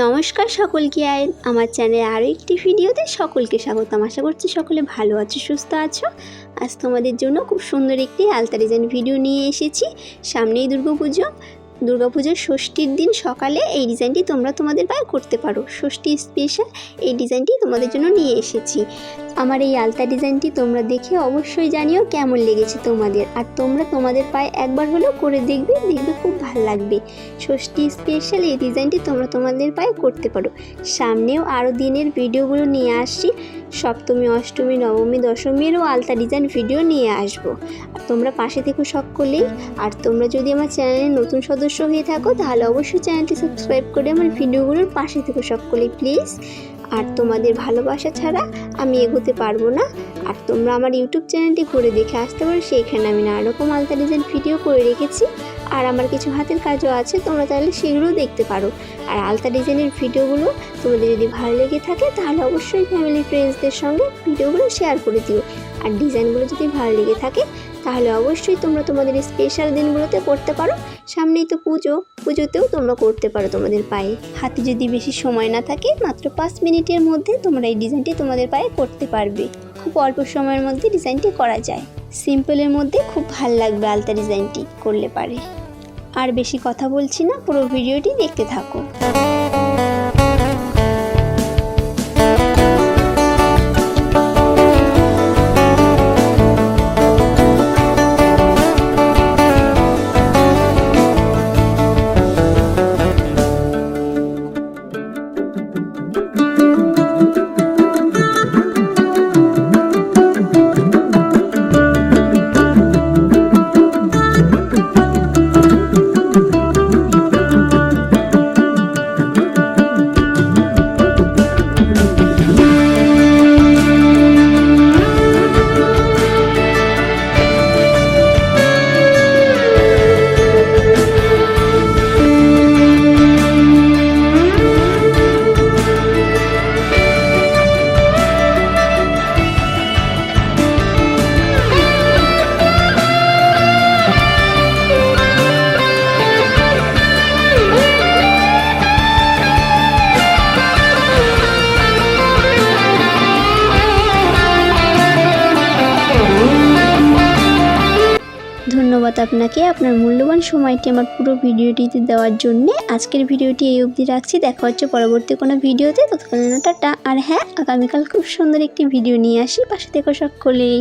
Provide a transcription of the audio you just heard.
নমস্কার সকলকে আয় আমার চ্যানেলে আরও একটি ভিডিওতে সকলকে স্বাগতম আশা করছি সকলে ভালো আছো, সুস্থ আছো। আজ তোমাদের জন্য খুব সুন্দর একটি আলতা ডিজাইন ভিডিও নিয়ে এসেছি। সামনেই দুর্গাপুজো। দুর্গাপুজোর ষষ্ঠীর দিন সকালে এই ডিজাইনটি তোমরা তোমাদের পায়ে করতে পারো। ষষ্ঠী স্পেশাল এই ডিজাইনটি তোমাদের জন্য নিয়ে এসেছি। আমার এই আলতা ডিজাইনটি তোমরা দেখে অবশ্যই জানিও কেমন লেগেছে তোমাদের। আর তোমরা তোমাদের পায়ে একবার হলেও করে দেখবে দেখবে খুব ভালো লাগবে। ষষ্ঠী স্পেশাল এই ডিজাইনটি তোমরা তোমাদের পায়ে করতে পারো। সামনেও আরও দিনের ভিডিওগুলো নিয়ে আসছি। সপ্তমী, অষ্টমী, নবমী, দশমীরও আলতা ডিজাইন ভিডিও নিয়ে আসব। আর তোমরা পাশে থেকো সকলেই আর তোমরা যদি আমার চ্যানেলে নতুন সদস্য হয়ে থাকো, তাহলে অবশ্যই চ্যানেলটি সাবস্ক্রাইব করে আমার ভিডিওগুলোর পাশে থেকো সকলেই প্লিজ। আর তোমাদের ভালোবাসা ছাড়া আমি এগোতে পারব না। আর তোমরা আমার ইউটিউব চ্যানেলটি ঘুরে দেখে আসতে পারো, সেইখানে আমি নানা রকম আলতা ডিজাইন ভিডিও করে রেখেছি। আর আমার কিছু হাতের কাজও আছে, তোমরা তাহলে সেগুলোও দেখতে পারো। আর আলতা ডিজাইনের ভিডিওগুলো তোমাদের যদি ভালো লেগে থাকে, তাহলে অবশ্যই ফ্যামিলি ফ্রেন্ডসদের সঙ্গে ভিডিওগুলো শেয়ার করে দিও। আর ডিজাইনগুলো যদি ভালো লেগে থাকে তাহলে অবশ্যই তোমরা তোমাদের স্পেশাল দিনগুলোতে করতে পারো। সামনেই তো পুজো, পুজোতেও তোমরা করতে পারো তোমাদের পায়ে। হাতে যদি বেশি সময় না থাকে, মাত্র পাঁচ মিনিটের মধ্যে তোমরা এই ডিজাইনটি তোমাদের পায়ে করতে পারবে। খুব অল্প সময়ের মধ্যে ডিজাইনটি করা যায়। সিম্পলের মধ্যে খুব ভালো লাগবে আলতা ডিজাইনটি করলে পারে। আর বেশি কথা বলছি না, পুরো ভিডিওটি দেখতে থাকো। ধন্যবাদ আপনাকে। আপনার মূল্যবান সময়টি আমার পুরো ভিডিওটিতে দেওয়ার জন্য আজকের ভিডিওটি এই অবধি রাখছি। দেখা হচ্ছে পরবর্তী কোনো ভিডিওতে। ততক্ষণ টাটা। আর হ্যাঁ আগামীকাল খুব সুন্দর একটি ভিডিও নিয়ে আসি। পাশে দেখো সকলেই।